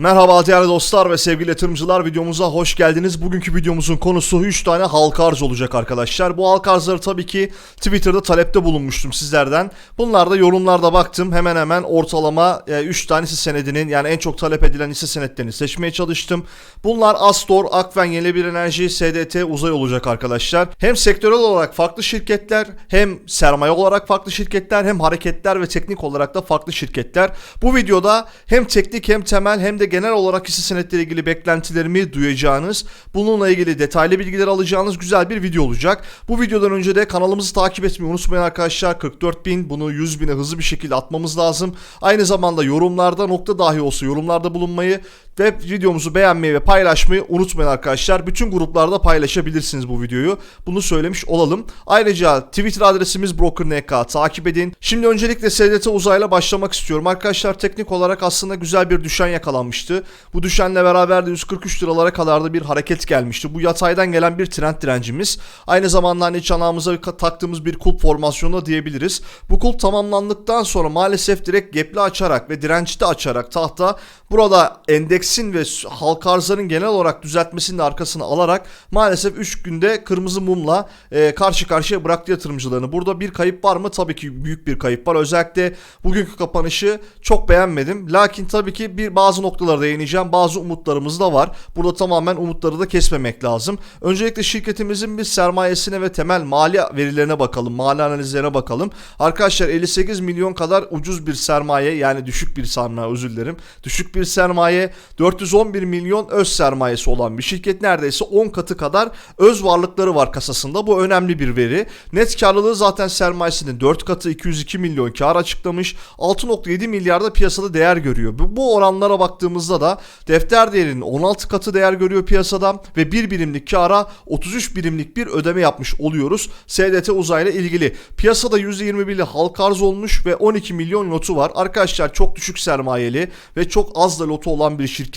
Merhaba değerli dostlar ve sevgili yatırımcılar videomuza hoş geldiniz. Bugünkü videomuzun konusu 3 tane halka arz olacak arkadaşlar. Bu halka arzları tabii ki Twitter'da talepte bulunmuştum sizlerden. Bunlar da yorumlarda baktım. Hemen hemen ortalama 3 tane hisse senedinin yani en çok talep edilen hisse senetlerini seçmeye çalıştım. Bunlar Astor, Akven, Yenilebilir Enerji, SDT, Uzay olacak arkadaşlar. Hem sektörel olarak farklı şirketler, hem sermaye olarak farklı şirketler, hem hareketler ve teknik olarak da farklı şirketler. Bu videoda hem teknik hem temel hem de genel olarak hisse senetleri ilgili beklentilerimi duyacağınız, bununla ilgili detaylı bilgiler alacağınız güzel bir video olacak. Bu videodan önce de kanalımızı takip etmeyi unutmayın arkadaşlar. 44 bin bunu 100 bine hızlı bir şekilde atmamız lazım. Aynı zamanda yorumlarda nokta dahi olsa yorumlarda bulunmayı ve videomuzu beğenmeyi ve paylaşmayı unutmayın arkadaşlar. Bütün gruplarda paylaşabilirsiniz bu videoyu. Bunu söylemiş olalım. Ayrıca Twitter adresimiz BrokerNK takip edin. Şimdi öncelikle SDT uzayla başlamak istiyorum. Arkadaşlar teknik olarak aslında güzel bir düşen yakalanmıştı. Bu düşenle beraber de 143 liralara kadar da bir hareket gelmişti. Bu yataydan gelen bir trend direncimiz. Aynı zamanda hani çanağımıza taktığımız bir kulp formasyonu da diyebiliriz. Bu kulp tamamlandıktan sonra maalesef direkt gapli açarak ve dirençli açarak tahta burada endeksin ve halka arzların genel olarak düzeltmesinin arkasını alarak maalesef 3 günde kırmızı mumla e, karşı karşıya bıraktı yatırımcılarını. Burada bir kayıp var mı? Tabii ki büyük bir kayıp var. Özellikle bugünkü kapanışı çok beğenmedim. Lakin tabii ki bir bazı noktalarda değineceğim. Bazı umutlarımız da var. Burada tamamen umutları da kesmemek lazım. Öncelikle şirketimizin bir sermayesine ve temel mali verilerine bakalım. Mali analizlerine bakalım. Arkadaşlar 58 milyon kadar ucuz bir sermaye yani düşük bir sermaye özür dilerim. Düşük bir sermaye 411 milyon öz sermayesi olan bir şirket neredeyse 10 katı kadar öz varlıkları var kasasında. Bu önemli bir veri. Net karlılığı zaten sermayesinin 4 katı 202 milyon kar açıklamış. 6.7 milyarda piyasada değer görüyor. Bu, bu oranlara baktığımızda da defter değerinin 16 katı değer görüyor piyasada ve 1 birimlik kara 33 birimlik bir ödeme yapmış oluyoruz. SDT uzayla ilgili. Piyasada %21'li halk arz olmuş ve 12 milyon lotu var. Arkadaşlar çok düşük sermayeli ve çok az da lotu olan bir şirket.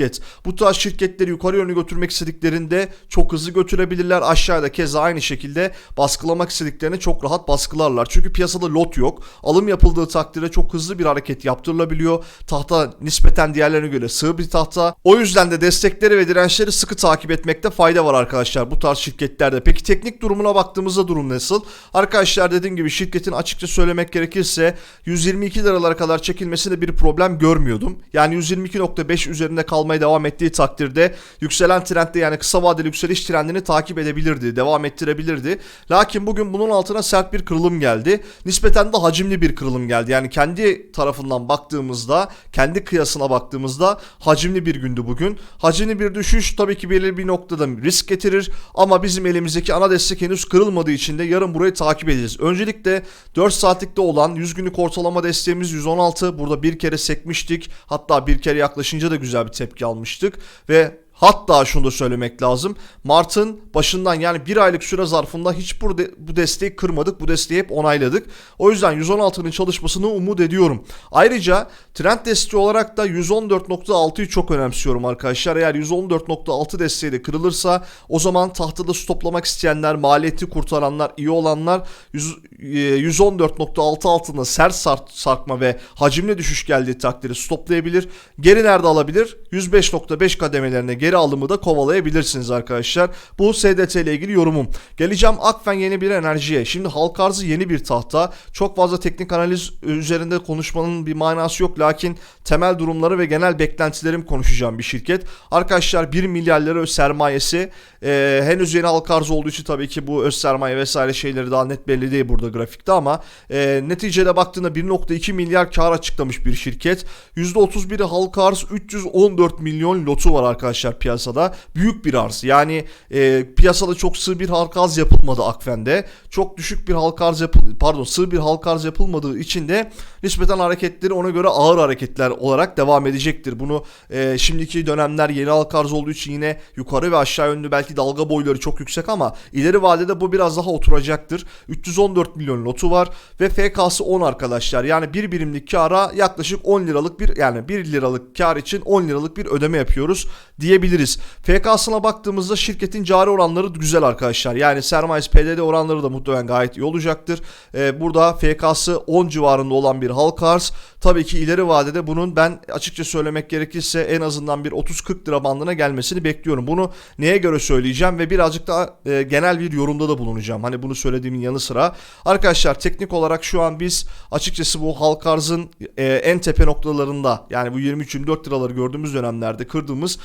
Bu tarz şirketleri yukarı yönlü götürmek istediklerinde çok hızlı götürebilirler. Aşağıda keza aynı şekilde baskılamak istediklerini çok rahat baskılarlar. Çünkü piyasada lot yok. Alım yapıldığı takdirde çok hızlı bir hareket yaptırılabiliyor. Tahta nispeten diğerlerine göre sığ bir tahta. O yüzden de destekleri ve dirençleri sıkı takip etmekte fayda var arkadaşlar bu tarz şirketlerde. Peki teknik durumuna baktığımızda durum nasıl? Arkadaşlar dediğim gibi şirketin açıkça söylemek gerekirse 122 liralara kadar çekilmesinde bir problem görmüyordum. Yani 122.5 üzerinde kalmaya devam ettiği takdirde yükselen trendde yani kısa vadeli yükseliş trendini takip edebilirdi, devam ettirebilirdi. Lakin bugün bunun altına sert bir kırılım geldi. Nispeten de hacimli bir kırılım geldi. Yani kendi tarafından baktığımızda, kendi kıyasına baktığımızda hacimli bir gündü bugün. Hacimli bir düşüş tabii ki belirli bir noktada risk getirir ama bizim elimizdeki ana destek henüz kırılmadığı için de yarın burayı takip edeceğiz. Öncelikle 4 saatlikte olan 100 günlük ortalama desteğimiz 116. Burada bir kere sekmiştik. Hatta bir kere yaklaşınca da güzel bir tepki almıştık ve Hatta şunu da söylemek lazım. Mart'ın başından yani bir aylık süre zarfında hiç bu, bu desteği kırmadık. Bu desteği hep onayladık. O yüzden 116'nın çalışmasını umut ediyorum. Ayrıca trend desteği olarak da 114.6'yı çok önemsiyorum arkadaşlar. Eğer 114.6 desteği de kırılırsa o zaman tahtada stoplamak isteyenler, maliyeti kurtaranlar, iyi olanlar 114.6 altında sert sarkma ve hacimli düşüş geldiği takdirde stoplayabilir. Geri nerede alabilir? 105.5 kademelerine geri alımı da kovalayabilirsiniz arkadaşlar. Bu SDT ile ilgili yorumum. Geleceğim Akfen yeni bir enerjiye. Şimdi halk arzı yeni bir tahta. Çok fazla teknik analiz üzerinde konuşmanın bir manası yok. Lakin temel durumları ve genel beklentilerim konuşacağım bir şirket. Arkadaşlar 1 milyar lira öz sermayesi. Ee, henüz yeni halk arzı olduğu için tabii ki bu öz sermaye vesaire şeyleri daha net belli değil burada grafikte ama e, neticede baktığında 1.2 milyar kar açıklamış bir şirket. %31'i halk arz 314 milyon lotu var arkadaşlar piyasada. Büyük bir arz. Yani e, piyasada çok sığ bir halka arz yapılmadı Akfen'de. Çok düşük bir halka arz yapıl pardon sığ bir halka arz yapılmadığı için de nispeten hareketleri ona göre ağır hareketler olarak devam edecektir. Bunu e, şimdiki dönemler yeni halka arz olduğu için yine yukarı ve aşağı yönlü belki dalga boyları çok yüksek ama ileri vadede bu biraz daha oturacaktır. 314 milyon lotu var ve FK'sı 10 arkadaşlar. Yani bir birimlik kara yaklaşık 10 liralık bir yani 1 liralık kar için 10 liralık bir ödeme yapıyoruz diye diyebiliriz. FK'sına baktığımızda şirketin cari oranları güzel arkadaşlar. Yani sermayesi PDD oranları da muhtemelen gayet iyi olacaktır. Ee, burada FK'sı 10 civarında olan bir halka arz. Tabii ki ileri vadede bunun ben açıkça söylemek gerekirse en azından bir 30-40 lira bandına gelmesini bekliyorum. Bunu neye göre söyleyeceğim ve birazcık daha e, genel bir yorumda da bulunacağım. Hani bunu söylediğimin yanı sıra. Arkadaşlar teknik olarak şu an biz açıkçası bu halka arzın e, en tepe noktalarında yani bu 23-24 liraları gördüğümüz dönemlerde kırdığımız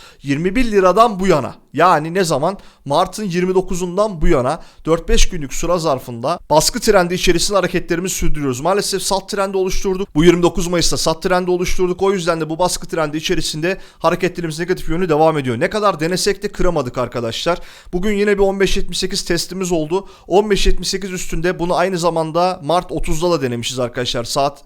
21 liradan bu yana yani ne zaman Mart'ın 29'undan bu yana 4-5 günlük süre zarfında baskı trendi içerisinde hareketlerimizi sürdürüyoruz. Maalesef sat trendi oluşturduk. Bu 29 Mayıs'ta sat trendi oluşturduk. O yüzden de bu baskı trendi içerisinde hareketlerimiz negatif yönü devam ediyor. Ne kadar denesek de kıramadık arkadaşlar. Bugün yine bir 15.78 testimiz oldu. 15.78 üstünde bunu aynı zamanda Mart 30'da da denemişiz arkadaşlar. Saat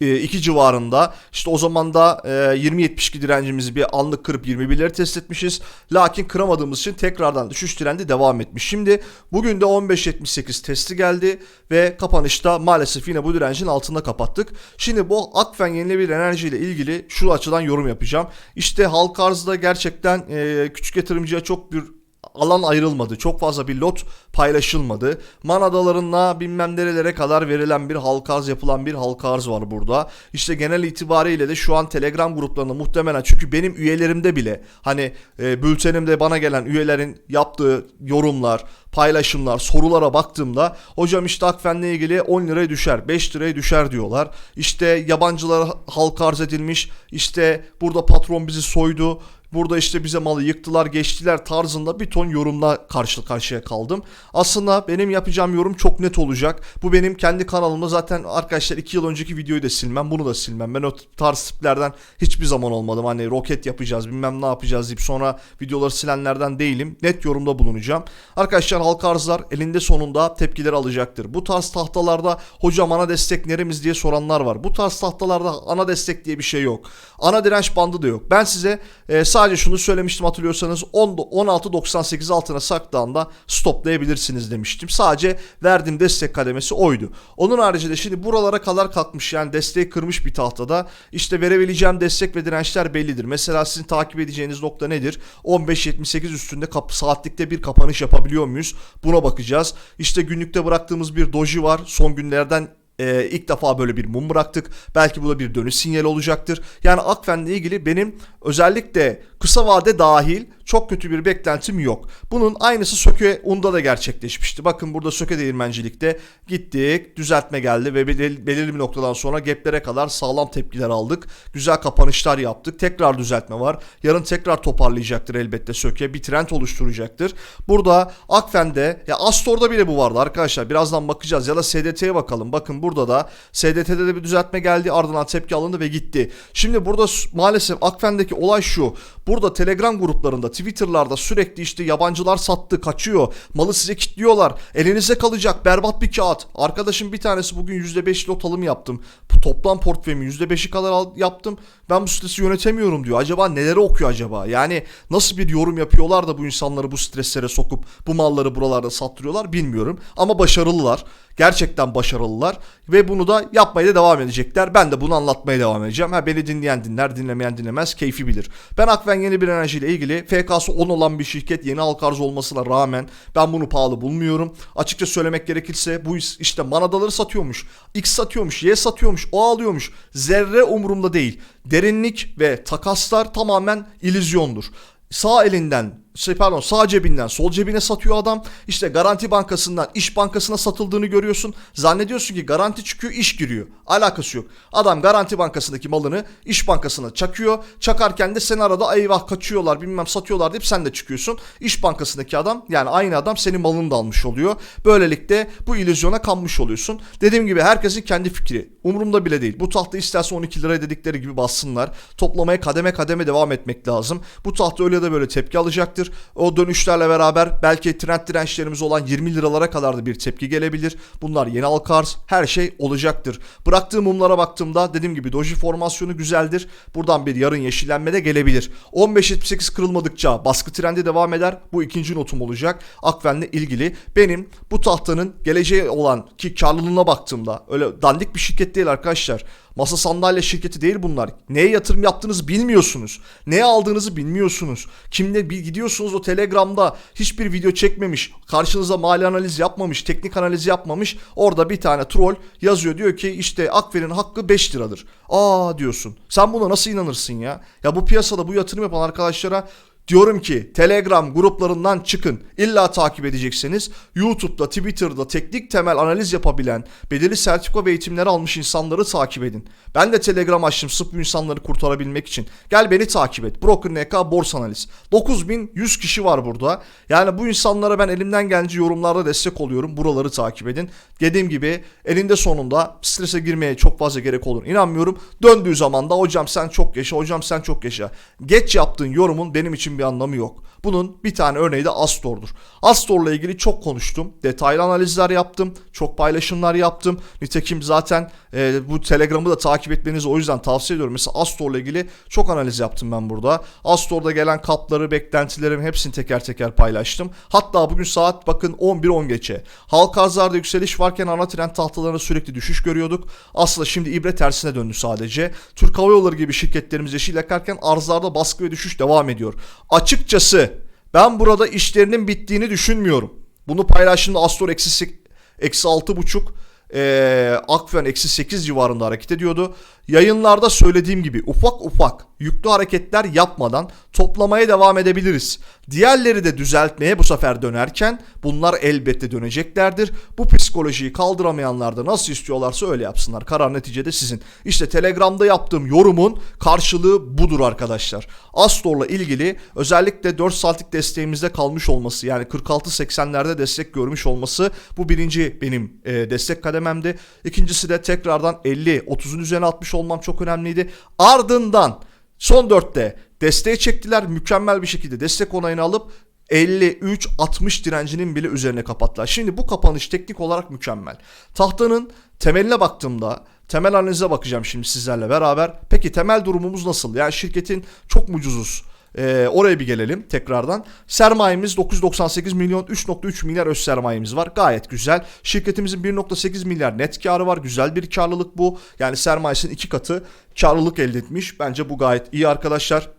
2 civarında. İşte o zaman da e, 20.72 direncimizi bir anlık kırıp 21'leri test etmişiz. Lakin kıramadığımız için tekrardan düşüş trendi devam etmiş. Şimdi bugün de 15.78 testi geldi ve kapanışta maalesef yine bu direncin altında kapattık. Şimdi bu Akfen yenilebilir enerji ile ilgili şu açıdan yorum yapacağım. İşte halka arzda gerçekten e, küçük yatırımcıya çok bir alan ayrılmadı. Çok fazla bir lot paylaşılmadı. Man adalarına bilmem nerelere kadar verilen bir halka arz yapılan bir halka arz var burada. İşte genel itibariyle de şu an Telegram gruplarında muhtemelen çünkü benim üyelerimde bile hani e, bültenimde bana gelen üyelerin yaptığı yorumlar, paylaşımlar, sorulara baktığımda hocam işte Akfen'le ilgili 10 liraya düşer, 5 liraya düşer diyorlar. İşte yabancılara halka arz edilmiş. İşte burada patron bizi soydu. Burada işte bize malı yıktılar geçtiler tarzında bir ton yorumla karşı karşıya kaldım. Aslında benim yapacağım yorum çok net olacak. Bu benim kendi kanalımda zaten arkadaşlar 2 yıl önceki videoyu da silmem bunu da silmem. Ben o tarz tiplerden hiçbir zaman olmadım. Hani roket yapacağız bilmem ne yapacağız deyip sonra videoları silenlerden değilim. Net yorumda bulunacağım. Arkadaşlar halka arzlar elinde sonunda tepkileri alacaktır. Bu tarz tahtalarda hocam ana destek neremiz diye soranlar var. Bu tarz tahtalarda ana destek diye bir şey yok. Ana direnç bandı da yok. Ben size e, sadece şunu söylemiştim hatırlıyorsanız 10 16.98 altına saktığında stoplayabilirsiniz demiştim. Sadece verdiğim destek kademesi oydu. Onun haricinde şimdi buralara kadar kalkmış yani desteği kırmış bir tahtada işte verebileceğim destek ve dirençler bellidir. Mesela sizin takip edeceğiniz nokta nedir? 15.78 üstünde kap saatlikte bir kapanış yapabiliyor muyuz? Buna bakacağız. İşte günlükte bıraktığımız bir doji var. Son günlerden ee, ilk defa böyle bir mum bıraktık. Belki bu da bir dönüş sinyali olacaktır. Yani Akfen'le ilgili benim özellikle kısa vade dahil çok kötü bir beklentim yok. Bunun aynısı Söke Un'da da gerçekleşmişti. Bakın burada Söke Değirmencilik'te gittik, düzeltme geldi ve belir- belirli bir noktadan sonra gaplere kadar sağlam tepkiler aldık. Güzel kapanışlar yaptık. Tekrar düzeltme var. Yarın tekrar toparlayacaktır elbette Söke. Bir trend oluşturacaktır. Burada Akfen'de ya Astor'da bile bu vardı arkadaşlar. Birazdan bakacağız ya da SDT'ye bakalım. Bakın burada da SDT'de de bir düzeltme geldi. Ardından tepki alındı ve gitti. Şimdi burada maalesef Akfen'deki olay şu. Burada Telegram gruplarında, Twitter'larda sürekli işte yabancılar sattı, kaçıyor. Malı size kilitliyorlar. Elinizde kalacak berbat bir kağıt. Arkadaşım bir tanesi bugün %5 lot alım yaptım. Toplam portföyümün %5'i kadar yaptım. Ben bu stresi yönetemiyorum diyor. Acaba neleri okuyor acaba? Yani nasıl bir yorum yapıyorlar da bu insanları bu streslere sokup bu malları buralarda sattırıyorlar bilmiyorum. Ama başarılılar. Gerçekten başarılılar ve bunu da yapmaya da devam edecekler. Ben de bunu anlatmaya devam edeceğim. Ha beni dinleyen dinler, dinlemeyen dinlemez, keyfi bilir. Ben Akven yeni bir enerji ile ilgili FK'sı 10 olan bir şirket yeni halka arz olmasına rağmen ben bunu pahalı bulmuyorum. Açıkça söylemek gerekirse bu işte manadaları satıyormuş. X satıyormuş, Y satıyormuş, O alıyormuş. Zerre umurumda değil. Derinlik ve takaslar tamamen illüzyondur. Sağ elinden şey pardon sağ cebinden sol cebine satıyor adam. İşte Garanti Bankası'ndan İş Bankası'na satıldığını görüyorsun. Zannediyorsun ki garanti çıkıyor iş giriyor. Alakası yok. Adam Garanti Bankası'ndaki malını İş Bankası'na çakıyor. Çakarken de sen arada eyvah kaçıyorlar bilmem satıyorlar deyip sen de çıkıyorsun. İş Bankası'ndaki adam yani aynı adam senin malını da almış oluyor. Böylelikle bu illüzyona kanmış oluyorsun. Dediğim gibi herkesin kendi fikri. Umurumda bile değil. Bu tahta isterse 12 lira dedikleri gibi bassınlar. Toplamaya kademe kademe devam etmek lazım. Bu tahta öyle de böyle tepki alacaktır. Olacaktır. O dönüşlerle beraber belki trend dirençlerimiz olan 20 liralara kadar da bir tepki gelebilir. Bunlar yeni halkarz her şey olacaktır. Bıraktığım mumlara baktığımda dediğim gibi doji formasyonu güzeldir. Buradan bir yarın yeşillenme de gelebilir. 15.78 kırılmadıkça baskı trendi devam eder. Bu ikinci notum olacak. Akven'le ilgili. Benim bu tahtanın geleceği olan ki karlılığına baktığımda öyle dandik bir şirket değil arkadaşlar. Masa sandalye şirketi değil bunlar. Neye yatırım yaptığınızı bilmiyorsunuz. Neye aldığınızı bilmiyorsunuz. Kimle gidiyorsunuz o Telegram'da hiçbir video çekmemiş. Karşınıza mali analiz yapmamış. Teknik analiz yapmamış. Orada bir tane troll yazıyor. Diyor ki işte Akver'in hakkı 5 liradır. Aa diyorsun. Sen buna nasıl inanırsın ya? Ya bu piyasada bu yatırım yapan arkadaşlara Diyorum ki Telegram gruplarından çıkın. İlla takip edecekseniz YouTube'da, Twitter'da teknik temel analiz yapabilen, belirli sertifika ve eğitimleri almış insanları takip edin. Ben de Telegram açtım sırf insanları kurtarabilmek için. Gel beni takip et. Broker NK Borsa Analiz. 9100 kişi var burada. Yani bu insanlara ben elimden gelince yorumlarda destek oluyorum. Buraları takip edin. Dediğim gibi elinde sonunda strese girmeye çok fazla gerek olur. İnanmıyorum. Döndüğü zaman da hocam sen çok yaşa, hocam sen çok yaşa. Geç yaptığın yorumun benim için bir anlamı yok. Bunun bir tane örneği de Astor'dur. Astor'la ilgili çok konuştum. Detaylı analizler yaptım. Çok paylaşımlar yaptım. Nitekim zaten e, bu Telegram'ı da takip etmenizi o yüzden tavsiye ediyorum. Mesela Astor'la ilgili çok analiz yaptım ben burada. Astor'da gelen kapları, beklentilerimi hepsini teker teker paylaştım. Hatta bugün saat bakın 11.10 geçe. Halka arzlarda yükseliş varken ana trend tahtalarında sürekli düşüş görüyorduk. Aslında şimdi ibre tersine döndü sadece. Türk Hava Yolları gibi şirketlerimiz yeşil yakarken arzlarda baskı ve düşüş devam ediyor. Açıkçası ben burada işlerinin bittiğini düşünmüyorum. Bunu paylaştığımda Astor eksi, eksi 6.5 e, Akfen eksi 8 civarında hareket ediyordu. Yayınlarda söylediğim gibi ufak ufak yüklü hareketler yapmadan toplamaya devam edebiliriz. Diğerleri de düzeltmeye bu sefer dönerken bunlar elbette döneceklerdir. Bu psikolojiyi kaldıramayanlar da nasıl istiyorlarsa öyle yapsınlar. Karar neticede sizin. İşte Telegram'da yaptığım yorumun karşılığı budur arkadaşlar. Astor'la ilgili özellikle 4 saatlik desteğimizde kalmış olması yani 46-80'lerde destek görmüş olması bu birinci benim e, destek kadememdi. İkincisi de tekrardan 50-30'un üzerine atmış olmam çok önemliydi. Ardından son dörtte desteği çektiler. Mükemmel bir şekilde destek onayını alıp 53-60 direncinin bile üzerine kapattılar. Şimdi bu kapanış teknik olarak mükemmel. Tahtanın temeline baktığımda temel analize bakacağım şimdi sizlerle beraber. Peki temel durumumuz nasıl? Yani şirketin çok mu? Ee, oraya bir gelelim tekrardan. Sermayemiz 998 milyon 3.3 milyar öz sermayemiz var. Gayet güzel. Şirketimizin 1.8 milyar net karı var. Güzel bir karlılık bu. Yani sermayesinin iki katı karlılık elde etmiş. Bence bu gayet iyi arkadaşlar.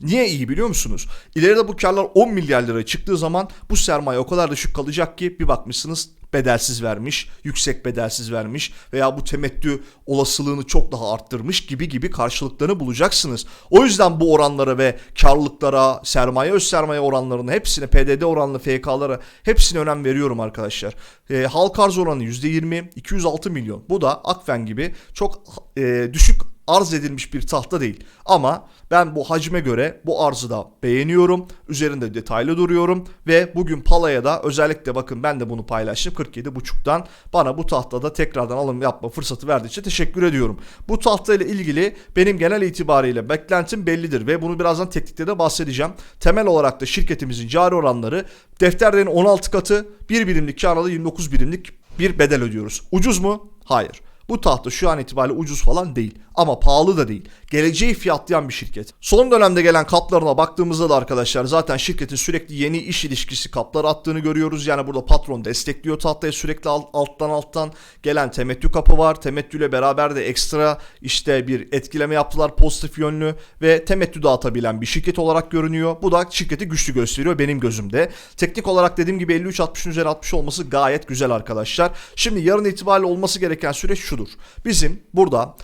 Niye iyi biliyor musunuz? İleride bu karlar 10 milyar liraya çıktığı zaman bu sermaye o kadar düşük kalacak ki bir bakmışsınız bedelsiz vermiş, yüksek bedelsiz vermiş veya bu temettü olasılığını çok daha arttırmış gibi gibi karşılıklarını bulacaksınız. O yüzden bu oranlara ve karlılıklara, sermaye öz sermaye oranlarını hepsine, PDD oranlı FK'lara hepsine önem veriyorum arkadaşlar. E, halk arz oranı %20, 206 milyon. Bu da Akfen gibi çok e, düşük arz edilmiş bir tahta değil. Ama ben bu hacme göre bu arzı da beğeniyorum. Üzerinde detaylı duruyorum ve bugün Pala'ya da özellikle bakın ben de bunu paylaştım 47.5'tan bana bu tahtada tekrardan alım yapma fırsatı verdiği için teşekkür ediyorum. Bu tahta ile ilgili benim genel itibariyle beklentim bellidir ve bunu birazdan teknikte de bahsedeceğim. Temel olarak da şirketimizin cari oranları defterlerin 16 katı, bir birimlik karla 29 birimlik bir bedel ödüyoruz. Ucuz mu? Hayır. Bu tahta şu an itibariyle ucuz falan değil. Ama pahalı da değil. Geleceği fiyatlayan bir şirket. Son dönemde gelen kaplarına baktığımızda da arkadaşlar zaten şirketin sürekli yeni iş ilişkisi kaplar attığını görüyoruz. Yani burada patron destekliyor tahtaya sürekli alttan alttan gelen temettü kapı var. Temettüyle beraber de ekstra işte bir etkileme yaptılar pozitif yönlü ve temettü dağıtabilen bir şirket olarak görünüyor. Bu da şirketi güçlü gösteriyor benim gözümde. Teknik olarak dediğim gibi 53-60'ın üzeri 60 olması gayet güzel arkadaşlar. Şimdi yarın itibariyle olması gereken süreç şudur. Bizim burada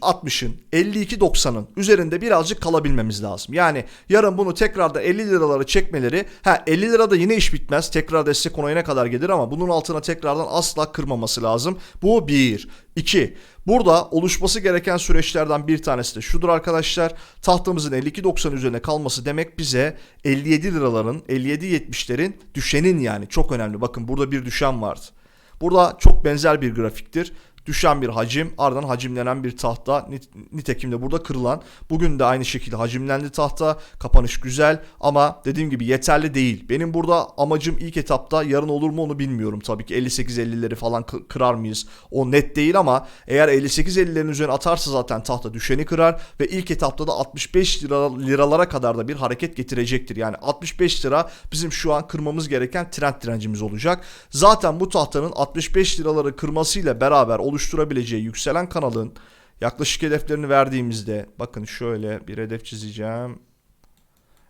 53-60'ın 52-90'ın üzerinde birazcık kalabilmemiz lazım. Yani yarın bunu tekrar da 50 liraları çekmeleri ha 50 lirada yine iş bitmez. Tekrar destek onayına kadar gelir ama bunun altına tekrardan asla kırmaması lazım. Bu bir. 2. Burada oluşması gereken süreçlerden bir tanesi de şudur arkadaşlar. Tahtamızın 52.90 üzerine kalması demek bize 57 liraların 57.70'lerin düşenin yani çok önemli. Bakın burada bir düşen vardı. Burada çok benzer bir grafiktir. Düşen bir hacim ardından hacimlenen bir tahta. Nit- nitekim de burada kırılan. Bugün de aynı şekilde hacimlendi tahta. Kapanış güzel ama dediğim gibi yeterli değil. Benim burada amacım ilk etapta yarın olur mu onu bilmiyorum tabii ki. 58-50'leri falan kı- kırar mıyız? O net değil ama eğer 58-50'lerin üzerine atarsa zaten tahta düşeni kırar ve ilk etapta da 65 lira, liralara kadar da bir hareket getirecektir. Yani 65 lira bizim şu an kırmamız gereken trend direncimiz olacak. Zaten bu tahtanın 65 liraları kırmasıyla beraber oluşturabileceği yükselen kanalın yaklaşık hedeflerini verdiğimizde bakın şöyle bir hedef çizeceğim.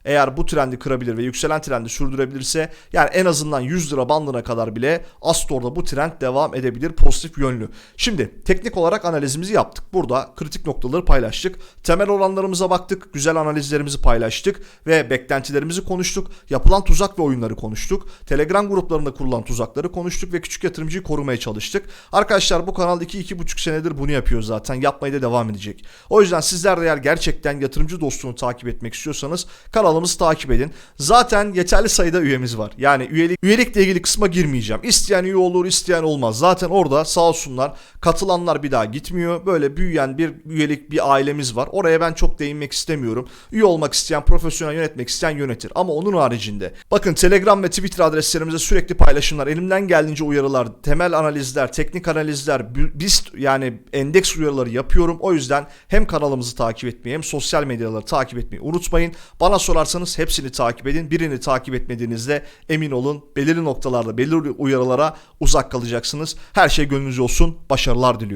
Eğer bu trendi kırabilir ve yükselen trendi sürdürebilirse yani en azından 100 lira bandına kadar bile Astor'da bu trend devam edebilir pozitif yönlü. Şimdi teknik olarak analizimizi yaptık. Burada kritik noktaları paylaştık. Temel oranlarımıza baktık. Güzel analizlerimizi paylaştık ve beklentilerimizi konuştuk. Yapılan tuzak ve oyunları konuştuk. Telegram gruplarında kurulan tuzakları konuştuk ve küçük yatırımcıyı korumaya çalıştık. Arkadaşlar bu kanal 2-2,5 senedir bunu yapıyor zaten. Yapmaya da devam edecek. O yüzden sizler de eğer gerçekten yatırımcı dostluğunu takip etmek istiyorsanız kanalımızı takip edin. Zaten yeterli sayıda üyemiz var. Yani üyelik üyelikle ilgili kısma girmeyeceğim. İsteyen üye olur, isteyen olmaz. Zaten orada sağ olsunlar katılanlar bir daha gitmiyor. Böyle büyüyen bir üyelik bir ailemiz var. Oraya ben çok değinmek istemiyorum. Üye olmak isteyen, profesyonel yönetmek isteyen yönetir. Ama onun haricinde bakın Telegram ve Twitter adreslerimize sürekli paylaşımlar, elimden geldiğince uyarılar, temel analizler, teknik analizler, BIST yani endeks uyarıları yapıyorum. O yüzden hem kanalımızı takip etmeyi hem sosyal medyaları takip etmeyi unutmayın. Bana sorarsanız hepsini takip edin. Birini takip etmediğinizde emin olun belirli noktalarda belirli uyarılara uzak kalacaksınız. Her şey gönlünüzce olsun. Başarılar diliyorum.